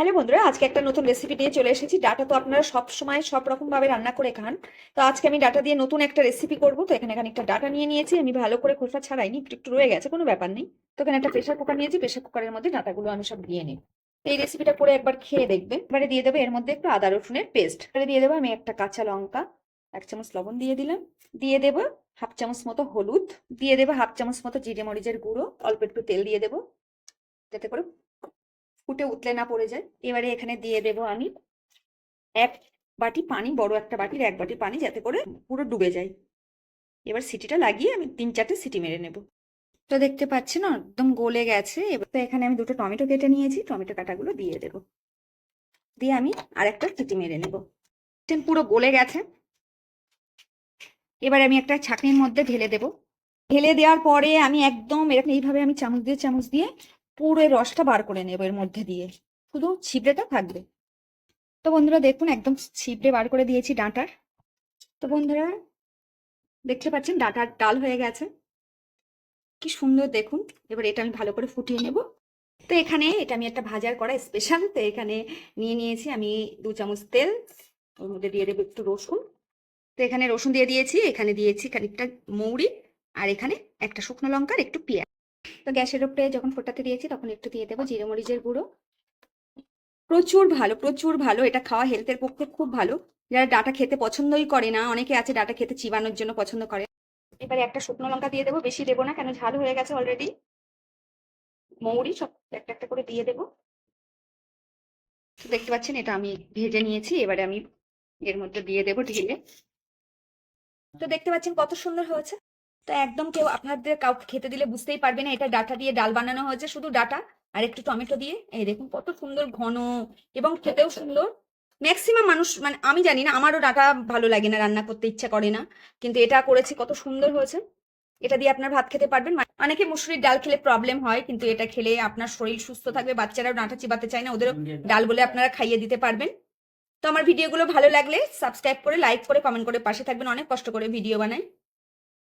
Hello বন্ধুরা, আজকে একটা নতুন রেসিপি নিয়ে চলে এসেছি। ডাটা তো আপনারা সব সময় সব রকম ভাবে রান্না করে খান। তো আজকে আমি ডাটা দিয়ে নতুন একটা রেসিপি করব। তো এখানে খানিকটা ডাটা নিয়ে নিয়েছি। আমি ভালো করে খোসা ছাড়াইনি, একটু একটু রয়ে গেছে, কোনো ব্যাপার নেই। তো এখানে একটা প্রেশার কুকার নিয়েছি প্রেশার কুকারের মধ্যে ডাটাগুলো আমি সব দিয়ে নিই এই রেসিপিটা করে একবার খেয়ে দেখবে এবারে দিয়ে দেবো এর মধ্যে একটু আদা, রসুনের পেস্ট এবারে দিয়ে দেবো আমি একটা কাঁচা লঙ্কা, এক চামচ লবণ দিয়ে দিলাম। দিয়ে দেবো হাফ চামচ মতো হলুদ। দিয়ে দেবো হাফ চামচ মতো জিরে মরিচের গুঁড়ো। অল্প একটু তেল দিয়ে দেবো। যাতে করে ফুটে উতলে না পড়ে যায়। এবারে এখানে দিয়ে দেব আমি এক বাটি পানি, বড় একটা বাটির এক বাটি পানি যাতে করে পুরো ডুবে যায়। এবার সিটিটা লাগিয়ে আমি তিন চারটে সিটি মেরে নেব। তো দেখতে পাচ্ছি না একদম গলে গেছে। এবার তো এখানে আমি দুটো টমেটো কেটে নিয়েছি, টমেটো কাটাগুলো দিয়ে দেব। দিয়ে আমি আর একটা সিটি মেরে নেব। পুরো গলে গেছে। এবার আমি একটা ছাঁকনির মধ্যে ঢেলে দেব। ঢেলে দেওয়ার পরে আমি একদম এরকম এইভাবে আমি চামচ দিয়ে চামচ দিয়ে পুরো রসটা বার করে নেব এর মধ্যে দিয়ে। শুধু ছিবড়েটা থাকবে। তো বন্ধুরা, দেখুন, একদম ছিপড়ে বার করে দিয়েছি ডাঁটার। তো বন্ধুরা, দেখতে পাচ্ছেন, ডাঁটার ডাল হয়ে গেছে। কি সুন্দর, দেখুন। এবার এটা আমি ভালো করে ফুটিয়ে নেব। তো এখানে এটা আমি একটা ভাজার করা স্পেশাল তো এখানে নিয়ে নিয়েছি আমি দু চামচ তেল, ওর মধ্যে দিয়ে দেবো একটু রসুন। তো এখানে রসুন দিয়ে দিয়েছি, এখানে দিয়েছি খানিকটা মৌরি, আর এখানে একটা শুকনো লঙ্কার একটু পেঁয়াজ। তো গ্যাসের উপরে যখন ফোটাতে দিয়েছি তখন একটু দিয়ে দেবো জিরে মরিচের গুঁড়ো। প্রচুর ভালো প্রচুর ভালো। এটা খাওয়া হেলথের পক্ষে খুব ভালো। যারা ডাটা খেতে পছন্দই করে না, অনেকে আছে ডাটা খেতে চিবানোর জন্য পছন্দ করে। এবারে একটা শুকনো লঙ্কা দিয়ে দেবো, বেশি দেবো না, কেন ঝাল হয়ে গেছে অলরেডি মৌরি সব একটা একটা করে দিয়ে দেবো। তো দেখতে পাচ্ছেন, এটা আমি ভেজে নিয়েছি, এবারে আমি এর মধ্যে দিয়ে দেবো ঢেলে। তো দেখতে পাচ্ছেন কত সুন্দর হয়েছে। তো একদম কেউ আপনাদের কাউকে খেতে দিলে বুঝতেই পারবে না এটা ডাটা দিয়ে ডাল বানানো হয়েছে শুধু ডাটা আর একটু টমেটো দিয়ে। এই দেখুন কত সুন্দর ঘন এবং খেতেও সুন্দর। ম্যাক্সিমাম মানুষ মানে আমি জানি না আমারও ডাটা ভালো লাগে না রান্না করতে ইচ্ছা করে না। কিন্তু এটা করেছি কত সুন্দর হয়েছে। এটা দিয়ে আপনার ভাত খেতে পারবেন। অনেকে মুসুরির ডাল খেলে প্রবলেম হয় কিন্তু এটা খেলে আপনার শরীর সুস্থ থাকবে বাচ্চারাও ডাঁটা চিবাতে চায় না ওদেরও ডাল বলে আপনারা খাইয়ে দিতে পারবেন। তো আমার ভিডিওগুলো ভালো লাগলে সাবস্ক্রাইব করে লাইক করে কমেন্ট করে পাশে থাকবেন অনেক কষ্ট করে ভিডিও বানাই।